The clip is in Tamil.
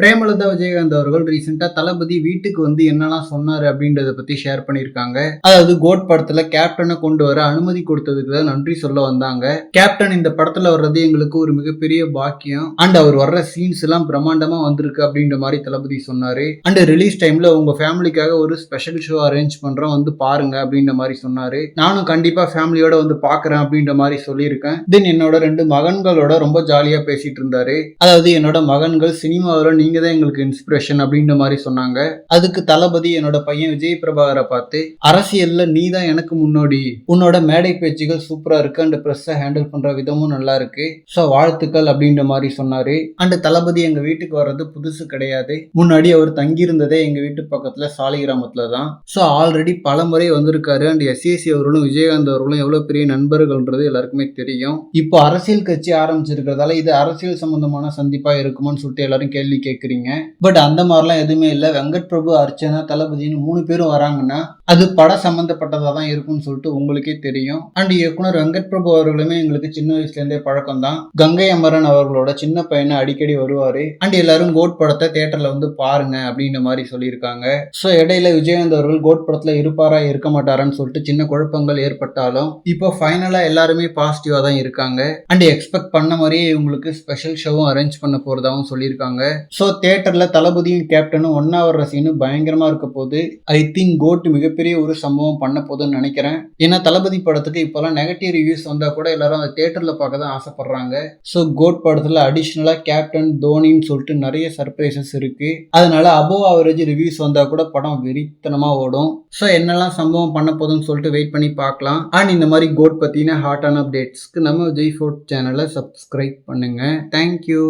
பிரேமலதா விஜயகாந்த் அவர்கள் ரீசெண்டா தளபதி வீட்டுக்கு வந்து என்னெல்லாம் சொன்னாரு அப்படின்றத பத்தி ஷேர் பண்ணியிருக்காங்க. அதாவது கோட் படத்துல கேப்டனை கொண்டு வர அனுமதி கொடுத்ததுக்கு தான் நன்றி சொல்ல வந்தாங்க. கேப்டன் இந்த படத்துல வர்றது எங்களுக்கு ஒரு மிகப்பெரிய பாக்கியம். அண்ட் அவர் வர்ற சீன்ஸ் எல்லாம் பிரம்மாண்டமா வந்திருக்கு அப்படின்ற மாதிரி தளபதி சொன்னாரு. அண்ட் ரிலீஸ் டைம்ல உங்க ஃபேமிலிக்காக ஒரு ஸ்பெஷல் ஷோ அரேஞ்ச் பண்றோம் வந்து பாருங்க அப்படின்ற மாதிரி சொன்னாரு. நானும் கண்டிப்பா ஃபேமிலியோட வந்து பாக்குறேன் அப்படின்ற மாதிரி சொல்லியிருக்கேன். தென் என்னோட ரெண்டு மகன்களோட ரொம்ப ஜாலியா பேசிட்டு இருந்தாரு. அதாவது என்னோட மகன்கள் சினிமாவில் நீங்க தான் எங்களுக்கு இன்ஸ்பிரேஷன் அப்படின்ற மாதிரி சொன்னாங்க. அதுக்கு தளபதி என்னோட பையன் விஜய் பிரபாகரை பார்த்து அரசியல்ல நீ தான் எனக்கு முன்னோடி. உன்னோட மேடை பேச்சுகள் சூப்பரா இருக்கு. அண்ட் ப்ரெஸ்ஸை ஹேண்டில் பண்ற விதமும் நல்லா இருக்கு. ஸோ வாழ்த்துக்கள் அப்படின்ற மாதிரி சொன்னாரு. அண்ட் தளபதி எங்க வீட்டுக்கு வர்றது புதுசு கிடையாது. முன்னாடி அவர் தங்கியிருந்ததே எங்க வீட்டு பக்கத்துல சாலிகிராமத்துல தான் ஸோ ஆல்ரெடி பல முறை வந்திருக்காரு அண்ட் எஸ்ஏசி அவர்களும் விஜயகாந்த் அவர்களும் எவ்வளவு பெரிய நண்பர்கள்ன்றது எல்லாருக்குமே தெரியும். இப்போ அரசியல் கட்சி ஆரம்பிச்சிருக்கிறதால இது அரசியல் சம்பந்தமான சந்திப்பா இருக்குமான்னு சொல்லிட்டு எல்லாரும் கேள்வி கேட்குறீங்க பட் அந்த மாதிரிலாம் எதுவுமே இல்லை. வெங்கட் பிரபு அர்ச்சனா தளபதினு மூணு பேரும் வராங்கன்னா அது பட சம்மந்தப்பட்டதாக தான் இருக்கும்னு சொல்லிட்டு உங்களுக்கே தெரியும். அண்ட் இயக்குனர் வெங்கட் பிரபு அவர்களுமே எங்களுக்கு சின்ன வயசுல இருந்தே பழக்கம் தான். கங்கை அமரன் அவர்களோட சின்ன பையனை அடிக்கடி வருவார். அண்ட் எல்லாரும் கோட் படத்தை தேட்டரில் வந்து பாருங்க அப்படின்ற மாதிரி சொல்லியிருக்காங்க. ஸோ இடையில விஜயகாந்த் அவர்கள் கோட் படத்தில் இருப்பாரா இருக்க மாட்டாரான்னு சொல்லிட்டு சின்ன குழப்பங்கள் ஏற்பட்டாலும் இப்போ ஃபைனலாக எல்லாருமே பாசிட்டிவாக தான் இருக்காங்க. அண்ட் எக்ஸ்பெக்ட் பண்ண மாதிரியே இவங்களுக்கு ஸ்பெஷல் ஷோவும் அரேஞ்ச் பண்ண போறதாகவும் சொல்லியிருக்காங்க. ஸோ ஸோ தேட்டரில் தளபதியும் கேப்டனும் ஒன்னா வர்ற சீனு பயங்கரமாக இருக்க போது ஐ திங்க் கோட் மிகப்பெரிய ஒரு சம்பவம் பண்ண போதுன்னு நினைக்கிறேன். ஏன்னா தளபதி படத்துக்கு இப்போலாம் நெகட்டிவ் ரிவ்யூஸ் வந்தால் கூட எல்லாரும் அந்த தேட்டரில் பார்க்க தான் ஆசைப்படுறாங்க. ஸோ கோட் படத்தில் அடிஷ்னலாக கேப்டன் தோனின்னு சொல்லிட்டு நிறைய சர்ப்ரைசஸ் இருக்குது அதனால அபோவ் ஆவரேஜ் ரிவ்யூஸ் வந்தால் கூட படம் வெறித்தனமாக ஓடும். ஸோ என்னெல்லாம் சம்பவம் பண்ண போதுன்னு சொல்லிட்டு வெயிட் பண்ணி பார்க்கலாம். அண்ட் இந்த மாதிரி கோட் பத்தின ஹாட்டான அப்டேட்ஸ்க்கு நம்ம விஜய் ஃபோர்ட் சேனலை சப்ஸ்கிரைப் பண்ணுங்கள் தேங்க்யூ